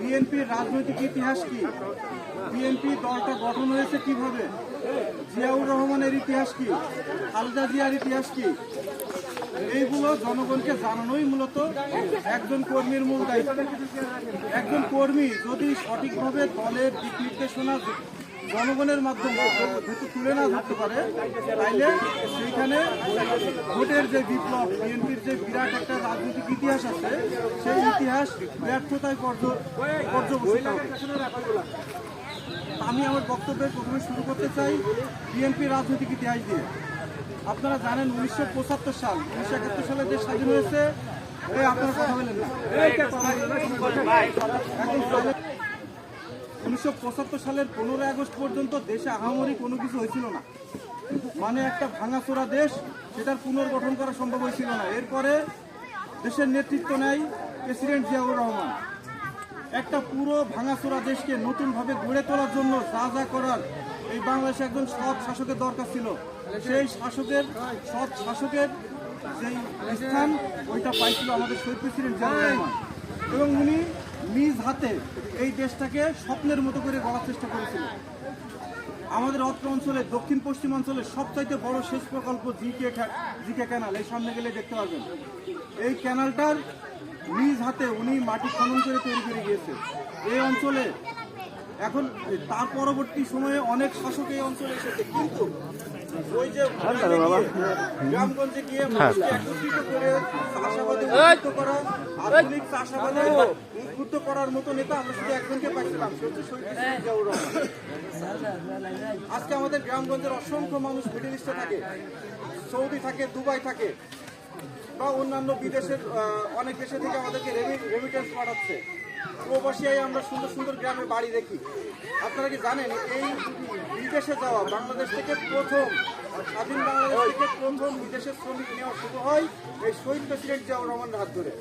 বিএনপির রাজনৈতিক ইতিহাস কি? বিএনপি দলটা গঠন হয়েছে কীভাবে? জিয়াউর রহমানের ইতিহাস কি? খালেদা জিয়ার ইতিহাস কি? এইগুলো জনগণকে জানানোই মূলত একজন কর্মীর মূল দায়িত্ব। একজন কর্মী যদি সঠিকভাবে দলের দিক নির্দেশনা জনগণের মাধ্যমে যেহেতু তুলে না ধরতে পারে, তাইলে সেইখানে ভোটের যে বিপ্লব, বিএনপির যে বিরাট একটা রাজনৈতিক ইতিহাস আছে, সেই ইতিহাস ব্যর্থতায় পর্য- পর্যবসিত আমি আমার বক্তব্যের প্রথমে শুরু করতে চাই বিএনপি রাজনৈতিক ইতিহাস দিয়ে। আপনারা জানেন উনিশশো পঁচাত্তর সাল, উনিশশো একাত্তর সালে যে স্বাধীন হয়েছে। আপনারা কথা বলেন না। উনিশশো পঁচাত্তর সালের পনেরোই আগস্ট পর্যন্ত দেশে আহামরি কোনো কিছু হয়েছিল না। মানে একটা ভাঙাচোরা দেশ, সেটার পুনর্গঠন করা সম্ভব হয়েছিল না। এরপরে দেশের নেতৃত্ব নেয় প্রেসিডেন্ট জিয়াউর রহমান। একটা পুরো ভাঙাচোরা দেশকে নতুনভাবে গড়ে তোলার জন্য যা যা করার, এই বাংলাদেশে একজন সৎ শাসকের দরকার ছিল। সেই শাসকের, সৎ শাসকের যেই স্থান, ওইটা পাইছিল আমাদের শহীদ প্রেসিডেন্ট জিয়াউর রহমান। এবং উনি নিজ হাতে এই দেশটাকে স্বপ্নের মতো করে গড়ার চেষ্টা করেছিলেন আমাদের অত্র অঞ্চলে দক্ষিণ পশ্চিম অঞ্চলের সবচাইতে বড় সেচ প্রকল্প জিকে জিকে ক্যানাল এই সামনে গেলে দেখতে পাবেন এই ক্যানালটার নিজ হাতে উনি মাটি খনন করে তৈরি করে গিয়েছে এই অঞ্চলে এখন, তার পরবর্তী সময়ে অনেক শাসক এই অঞ্চলে এসেছে। কিন্তু করার মতো নেতা আমরা শুধু একজনকে পাইছিলাম আজকে আমাদের গ্রামগঞ্জের অসংখ্য মানুষ মিডল ইস্টে থাকে সৌদি থাকে দুবাই থাকে বা অন্যান্য বিদেশের অনেক দেশে থেকে আমাদেরকে রেমিটেন্স পাঠাচ্ছে। প্রবাসীয় আমরা সুন্দর সুন্দর গ্রামে বাড়ি দেখি। আপনারা কি জানেন, এই বিদেশে যাওয়া বাংলাদেশ থেকে প্রথম, স্বাধীন বাংলাদেশ থেকে প্রথম বিদেশের শ্রমিক নেওয়া শুরু হয় এই শহীদ প্রেসিডেন্ট জিয়াউর রহমানের হাত ধরে।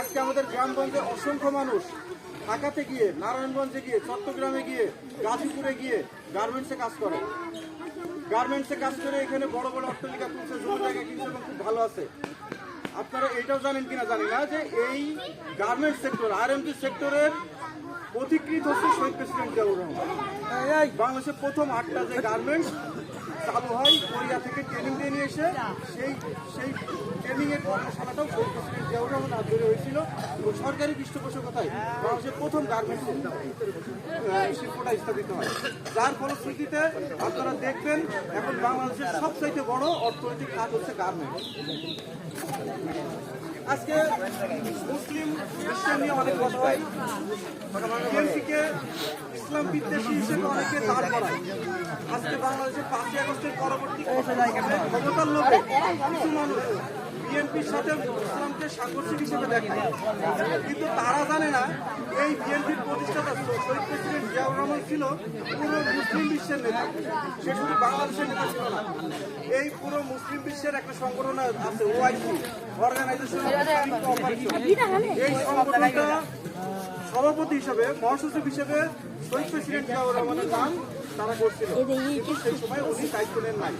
আজকে আমাদের গ্রামগঞ্জে অসংখ্য মানুষ ঢাকাতে গিয়ে, নারায়ণগঞ্জে গিয়ে, চট্টগ্রামে গিয়ে, গাজীপুরে গিয়ে গার্মেন্টসে কাজ করে। গার্মেন্টসে কাজ করে এখানে বড় বড় অট্টালিকা তুলছে জমি জায়গা কিনছে এবং খুব ভালো আছে। আপনারা এটাও জানেন কিনা জানি না যে এই গার্মেন্টস সেক্টর আর এমপি সেক্টরের পথিকৃত হচ্ছে শহীদ প্রেসিডেন্ট জিয়াউর রহমান। বাংলাদেশের প্রথম আটটা যে গার্মেন্টস চালু হয়, কোরিয়া থেকে ট্রেনিং দিয়ে নিয়ে এসে সেই সেই ট্রেনিং এর কর্মশালাটাও শহীদ প্রেসিডেন্ট জিয়াউর রহমান ধরে হয়েছিল এবং সরকারি পৃষ্ঠপোষকতায় বাংলাদেশের প্রথম গার্মেন্টস শিল্পটা স্থাপিত হয়। যার ফলশ্রুতিতে আপনারা দেখবেন, এখন বাংলাদেশের সবচাইতে বড় অর্থনৈতিক খাত হচ্ছে গার্মেন্টস আজকে মুসলিম ইসলাম নিয়ে অনেক কথা হয়। বিএনপিকে ইসলাম বিদ্বেষী হিসেবে অনেকে দাঁড় করায়। আজকে বাংলাদেশের পাঁচই আগস্টের পরবর্তী ক্ষমতার লোভে কিছু মানুষ বিএনপির সাথে ইসলামকে সাংঘর্ষিক হিসেবে দেখে কিন্তু তারা জানে না, এই বিএনপির প্রতিষ্ঠাতা শহীদ প্রেসিডেন্ট জিয়াউর রহমান ছিল পুরো মুসলিম বিশ্বের নেতা। সে শুধু বাংলাদেশের নেতা ছিল না, এই পুরো মুসলিম বিশ্বের একটা সংগঠন আছে ওআইসি অর্গানাইজেশন এই সংগঠনটা সভাপতি হিসেবে মহাসচিব হিসেবে শহীদ প্রেসিডেন্ট জিয়াউর রহমানের নাম তারা করছিল। কিন্তু সেই সময় উনি দায়িত্ব নেন নাই।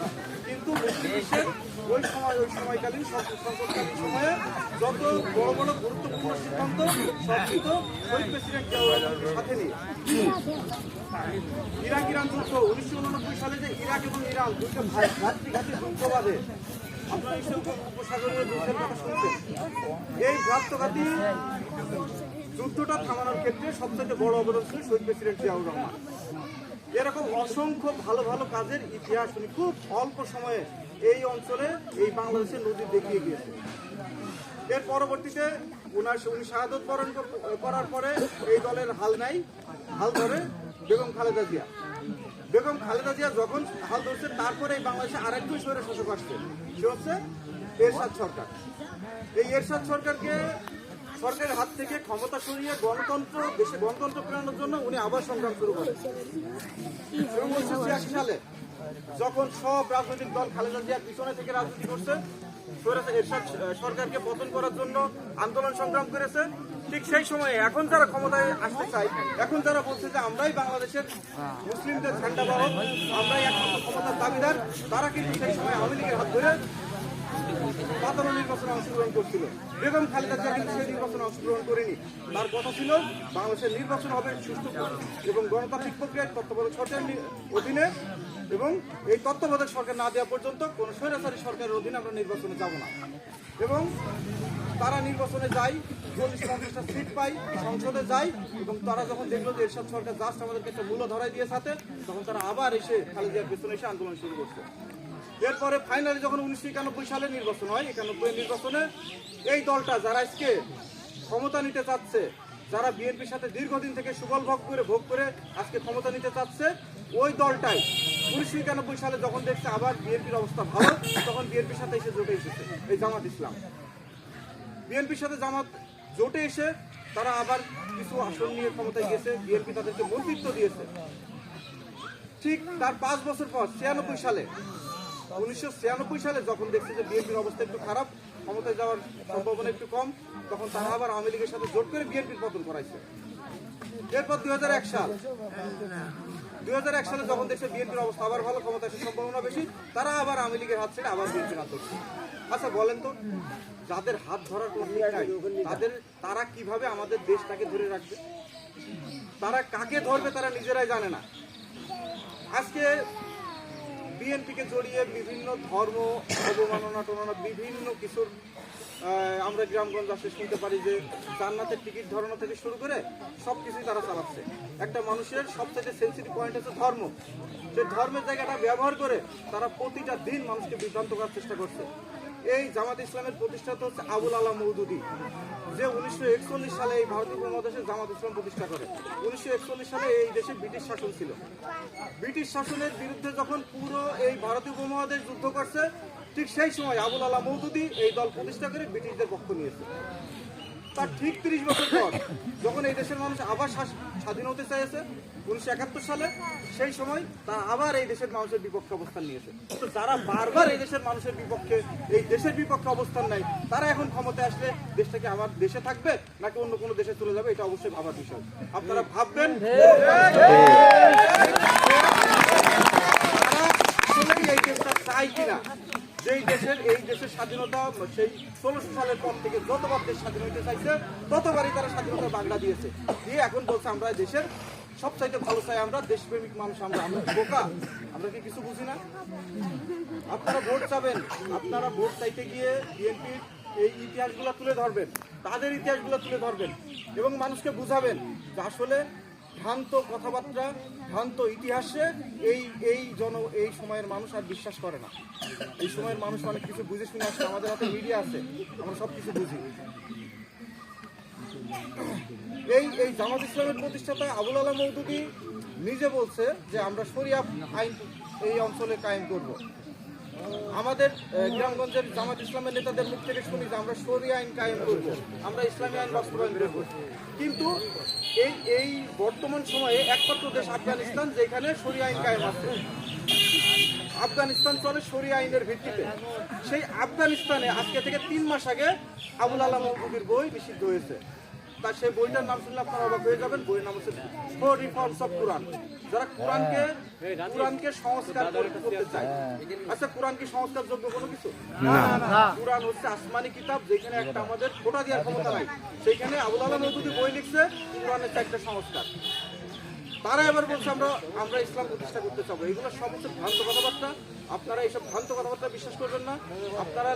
কিন্তু মুসলিম বিশ্বের ওই সময় ওই সময়কালীন সংকটকালীন সময়ে যত বড় বড় গুরুত্বপূর্ণ সিদ্ধান্ত সব কিন্তু শহীদ প্রেসিডেন্ট জিয়াউর রহমানের সাথে নিয়ে। ইরাক ইরান যুদ্ধ উনিশশো উননব্বই সালে যে ইরাক এবং ইরান দুটো ভাই যুদ্ধ বাদে আপনারা উপসাগরীয় যুদ্ধের কথা শুনছেন। এই ভ্রাতৃঘাতী যুদ্ধটা থামানোর ক্ষেত্রে সবচেয়ে বড় অবদান ছিল শহীদ প্রেসিডেন্ট জিয়াউর রহমান। এরকম অসংখ্য ভালো ভালো কাজের ইতিহাস উনি খুব অল্প সময়ে এই অঞ্চলে এই বাংলাদেশের নদী দেখিয়ে গিয়েছে এর পরবর্তীতে উনার উনি শাহাদত বরণ করার পরে এই দলের হাল নাই, হাল ধরে বেগম খালেদা জিয়া। বেগম খালেদা জিয়া যখন হাল ধরছে, তারপরে এই বাংলাদেশে আরেকজন স্বৈর শাসক আসছে, সে হচ্ছে এরশাদ সরকার। এই এরশাদ সরকারকে সরকারের হাত থেকে ক্ষমতা সরিয়ে গণতন্ত্র, দেশে গণতন্ত্র ফেরানোর জন্য উনি আবার সংগ্রাম শুরু করেন। এবং উনিশশো ছিয়াশি সালে যখন সব রাজনৈতিক দল খালেদা জিয়ার পিছনে থেকে রাজনীতি করছে সরকারকে পতন করার জন্য আন্দোলন সংগ্রাম করেছে, ঠিক সেই সময়ে এখন যারা ক্ষমতায় আসতে চায়, এখন যারা বলছে যে আমরাই বাংলাদেশের মুসলিমদের ঝান্ডা বাহক, আমরাই একমাত্র ক্ষমতার দাবিদার, তারা কিন্তু সেই সময় আওয়ামী লীগের হাত ধরে সাধারণ নির্বাচনে অংশগ্রহণ করছিল। বেগম খালেদা জিয়া কিন্তু সেই নির্বাচনে অংশগ্রহণ করেনি। তার কথা ছিল, বাংলাদেশের নির্বাচন হবে সুষ্ঠু এবং গণতান্ত্রিক প্রক্রিয়ায় তত্ত্বাবধায়ক সরকারের অধীনে এবং এই তত্ত্বাবধায়ক সরকার না দেওয়া পর্যন্ত কোনো স্বৈরাচারী সরকারের অধীনে আমরা নির্বাচনে যাব না। এবং তারা নির্বাচনে যায় চল্লিশ পঞ্চাশটা সিট পাই, সংসদে যায় এবং তারা যখন দেখল যে এরশাদ সরকার জাস্ট আমাদেরকে একটা মূল্য ধরাই দিয়ে সাথে তখন তারা আবার এসে খালেদিয়ার পেছনে এসে আন্দোলন শুরু করছে। এরপরে ফাইনালি যখন উনিশশো একানব্বই সালে নির্বাচন হয়, একানব্বই নির্বাচনে এই দলটা যারা আজকে ক্ষমতা নিতে চাচ্ছে, যারা বিএনপির সাথে দীর্ঘদিন থেকে সুবল ভোগ করে ভোগ করে আজকে ক্ষমতা নিতে চাচ্ছে, ওই দলটাই উনিশশো একানব্বই সালে যখন দেখছে আবার বিএনপির অবস্থা ভালো, তখন বিএনপির সাথে এসে জোটে এসেছে, এই জামাত ইসলাম। বিএনপির সাথে জামাত জোটে এসে তারা আবার কিছু আসন নিয়ে ক্ষমতায় গেছে, বিএনপি তাদেরকে মন্ত্রিত্ব দিয়েছে। ঠিক তার পাঁচ বছর পর, ছিয়ানব্বই সালে উনিশশো ছিয়ানব্বই সালে যখন দেখছে যে বিএনপির অবস্থা একটু খারাপ, ক্ষমতায় যাওয়ার সম্ভাবনা একটু কম, তখন তারা আবার আওয়ামী লীগের সাথে জোট করে বিএনপির পতন করাইছে এরপর দুই হাজার এক সাল, দুই হাজার এক সালে যখন দেখছে বিএনপির অবস্থা আবার ভালো ক্ষমতা আসার সম্ভাবনা বেশি, তারা আবার আওয়ামী লীগের হাত ছেড়ে আবার বিএনপির হাত ধরছে। আচ্ছা বলেন তো, যাদের হাত ধরার কোনো তাদের, তারা কীভাবে আমাদের দেশটাকে ধরে রাখবে? তারা কাকে ধরবে তারা নিজেরাই জানে না। আজকে বিএনপিকে জড়িয়ে বিভিন্ন ধর্ম, অবমাননা টননা বিভিন্ন কিছুর আমরা গ্রামগঞ্জ আসে শুনতে পারি যে জান্নাতের টিকিট ধরানো থেকে শুরু করে সব কিছুই তারা চালাচ্ছে। একটা মানুষের সবথেকে সেন্সিটিভ পয়েন্ট হচ্ছে ধর্ম। সেই ধর্মের জায়গাটা ব্যবহার করে তারা প্রতিটা দিন মানুষকে বিভ্রান্ত করার চেষ্টা করছে। এই জামাত ইসলামের প্রতিষ্ঠাতা হচ্ছে আবুল আলা মৌদুদি, যে উনিশশো একচল্লিশ সালে এই ভারতীয় উপমহাদেশে জামাত ইসলাম প্রতিষ্ঠা করে। উনিশশো একচল্লিশ সালে এই দেশে ব্রিটিশ শাসন ছিল। ব্রিটিশ শাসনের বিরুদ্ধে যখন পুরো এই ভারতীয় উপমহাদেশ যুদ্ধ করছে, ঠিক সেই সময় আবুল আলা মৌদুদি এই দল প্রতিষ্ঠা করে ব্রিটিশদের পক্ষ নিয়েছে। তার ঠিক তিরিশ বছর পর যখন এই দেশের মানুষ আবার স্বাধীন হতে চাইছে, উনিশশো একাত্তর সালে, সেই সময় তারা আবার এই দেশের মানুষের বিপক্ষে অবস্থান নিয়েছে। তো যারা বারবার এই দেশের মানুষের বিপক্ষে, এই দেশের বিপক্ষে অবস্থান নেয়, তারা এখন ক্ষমতায় আসলে দেশটাকে আমার দেশে থাকবে নাকি অন্য কোনো দেশে চলে যাবে, এটা অবশ্যই ভাবার বিষয়। আপনারা ভাববেন এই দেশটা চাই কিনা। যেই দেশের, এই দেশের স্বাধীনতা, সেই ষোলোশো সালের পর থেকে যতবার দেশ স্বাধীন হতে চাইছে, ততবারই তারা স্বাধীনতা বাংলা দিয়েছে। দিয়ে এখন বলছে আমরা দেশের সবচাইতে ভালো চাই আমরা, দেশপ্রেমিক মানুষ আমরা আমরা বোকা? আমরা কি কিছু বুঝি না? আপনারা ভোট চাবেন, আপনারা ভোট চাইতে গিয়ে বিএনপির এই ইতিহাসগুলো তুলে ধরবেন, তাদের ইতিহাসগুলো তুলে ধরবেন এবং মানুষকে বুঝাবেন যে আসলে ভ্রান্ত কথাবার্তা, ভ্রান্ত ইতিহাসে এই এই জন, এই সময়ের মানুষ আর বিশ্বাস করে না। এই সময়ের মানুষ অনেক কিছু বুঝে শুনে আসছে আমাদের হাতে মিডিয়া আছে, আমরা সব কিছু বুঝি। এই এই জামাত ইসলামের প্রতিষ্ঠাতা আবুল আলম মৌদুদি নিজে বলছে যে আমরা শরিয়া আইন এই অঞ্চলে কায়েম করব। আমাদের গ্রামগঞ্জের জামাত ইসলামের নেতাদের মুখ থেকে শুনি যে আমরা শরিয়া আইন কায়েম করব, আমরা ইসলামী আইন বাস্তবায়ন করব। কিন্তু এই এই বর্তমান সময়ে একমাত্র দেশ আফগানিস্তান, যেখানে শরিয়া আইন কায়েম আছে। আফগানিস্তান চলে শরিয়া আইনের ভিত্তিতে। সেই আফগানিস্তানে আজকে থেকে তিন মাস আগে আবুল আলাম মৌদুদির বই নিষিদ্ধ হয়েছে। তার সেই বইটার নাম শুনলে আপনারা অবাক হয়ে যাবেন। বইয়ের নাম হচ্ছে ফোর রিফর্মস অফ কোরআন। যারা কোরআনকে কোরআনকে সংস্কার করতে চায়। আচ্ছা কোরআন কি সংস্কার যোগ্য কোনো কিছু কোরআন হচ্ছে আসমানি কিতাব যেখানে একটা আমাদের ফোটা দেওয়ার ক্ষমতা নাই। সেইখানে আবুল আলাম মৌদুদি বই লিখছে কোরআনের চারটা সংস্কার। তারা এবার বলছে আমরা আমরা ইসলাম প্রতিষ্ঠা করতে চাবো। এগুলো সব হচ্ছে ভ্রান্ত কথাবার্তা। আপনারা এইসব ভ্রান্ত কথাবার্তা বিশ্বাস করবেন না। আপনারা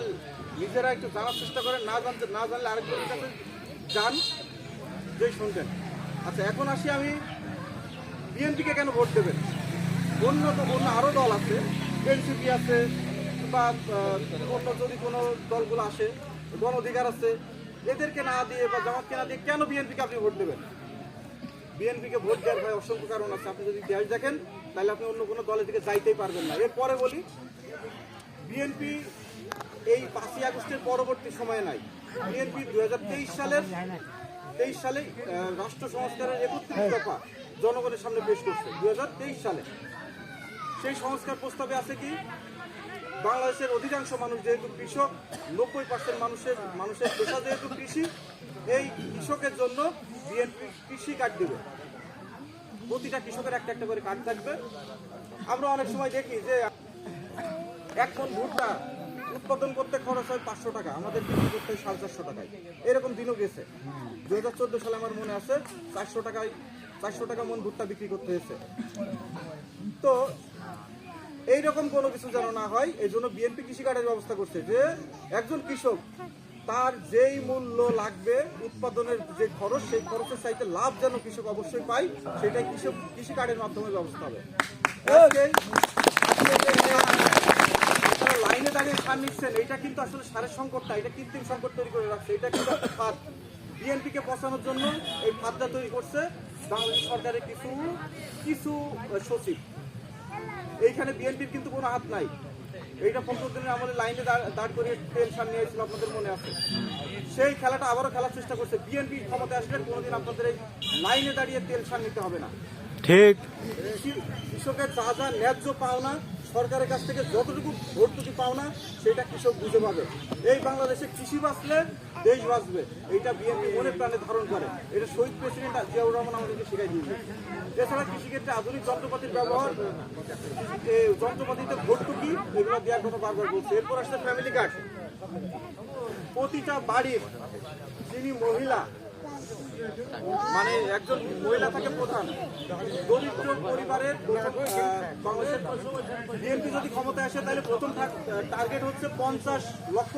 নিজেরা একটু জানার চেষ্টা করেন। না জানতে না জানলে আরেকজনের কাছে যান। যে শুনবেন আচ্ছা এখন আসি আমি বিএনপিকে কেন ভোট দেবেন? অন্য অন্য আরও দল আছে, এনসিপি আছে, বা অন্য যদি কোনো দলগুলো আসে, গণ অধিকার আছে, এদেরকে না দিয়ে বা জামাতকে না দিয়ে কেন বিএনপিকে আপনি ভোট দেবেন? বিএনপিকে ভোট দেওয়ার ভাই অসংখ্য কারণ আছে। আপনি যদি ইতিহাস দেখেন, তাহলে আপনি অন্য কোনো দলের দিকে যাইতেই পারবেন না। এরপরে বলি, বিএনপি এই পাঁচই আগস্টের পরবর্তী সময়ে নাই। বিএনপি দু হাজার তেইশ সালের তেইশ সালে রাষ্ট্র সংস্কারের একত্রিশ দফা জনগণের সামনে পেশ করছে। দু হাজার তেইশ সালে। সেই সংস্কার প্রস্তাবে আছে কি? বাংলাদেশের অধিকাংশ মানুষ যেহেতু কৃষক নব্বই পার্সেন্ট মানুষের মানুষের পেশা যেহেতু কৃষি এই কৃষকের জন্য বিএনপি কৃষি কার্ড দেবে। প্রতিটা কৃষকের একটা একটা করে কার্ড থাকবে। আমরা অনেক সময় দেখি যে এক মন ভুট্টা উৎপাদন করতে খরচ হয় পাঁচশো টাকা, আমাদের বিক্রি করতে হয় সাড়ে চারশো টাকায়। এরকম দিনও গেছে। দু হাজার চোদ্দ সালে আমার মনে আছে, চারশো টাকায়, চারশো টাকা মন ভুট্টা বিক্রি করতে হয়েছে। তো এইরকম কোনো কিছু যেন না হয় এই জন্য বিএনপি কৃষি কার্ডের ব্যবস্থা করছে যে, একজন কৃষক তার যেই মূল্য লাগবে, উৎপাদনের যে খরচ, সেই খরচের চাইতে লাভ যেন কৃষক অবশ্যই পায়, সেটাই কৃষক কৃষি কার্ডের মাধ্যমে ব্যবস্থা হবে আজকে আজকে যে আপনারা লাইনে নিচ্ছেন এটা কিন্তু আসলে সারের সংকটটা এটা কৃত্রিম সংকট তৈরি করে রাখছে। এটা কিন্তু একটা ফাঁদ বিএনপিকে বসানোর জন্য এই ফাঁদটা তৈরি করছে বাংলাদেশ সরকারের কিছু কিছু সচিব। এইখানে বিএনপির কিন্তু কোনো হাত নাই। এইটা পনেরো দিনের আমলে লাইনে দাঁড়- করিয়ে তেল সামনে এসেছিল আপনাদের মনে আছে? সেই খেলাটা আবারও খেলার চেষ্টা করছে। বিএনপি ক্ষমতা আসলে কোনোদিন আপনাদের এই লাইনে দাঁড়িয়ে তেল সার নিতে হবে না। ঠিক। কৃষি- কৃষকের যা যা ন্যায্য পাওনা সরকারের কাছ থেকে যতটুকু ভর্তুকি পাওনা সেটা কৃষক বুঝে পাবে। এই বাংলাদেশে কৃষি বাঁচলে দেশ বাঁচবে। এইটা বিএনপি মনে প্রাণে ধারণ করে। এটা শহীদ প্রেসিডেন্ট জিয়াউর রহমান আমাদেরকে শিখাই দিয়েছে। এছাড়া কৃষিক্ষেত্রে আধুনিক যন্ত্রপাতির ব্যবহার যন্ত্রপাতিতে ভর্তুকি, এগুলো দেওয়ার কথা বারবার বলছে। এরপর আসছে ফ্যামিলি কার্ড প্রতিটা বাড়ির যিনি মহিলা মানে একজন মহিলা থাকে প্রধান, দরিদ্র পরিবারের বাংলাদেশের বিএনপি যদি ক্ষমতায় আসে, তাহলে প্রথম টার্গেট হচ্ছে পঞ্চাশ লক্ষ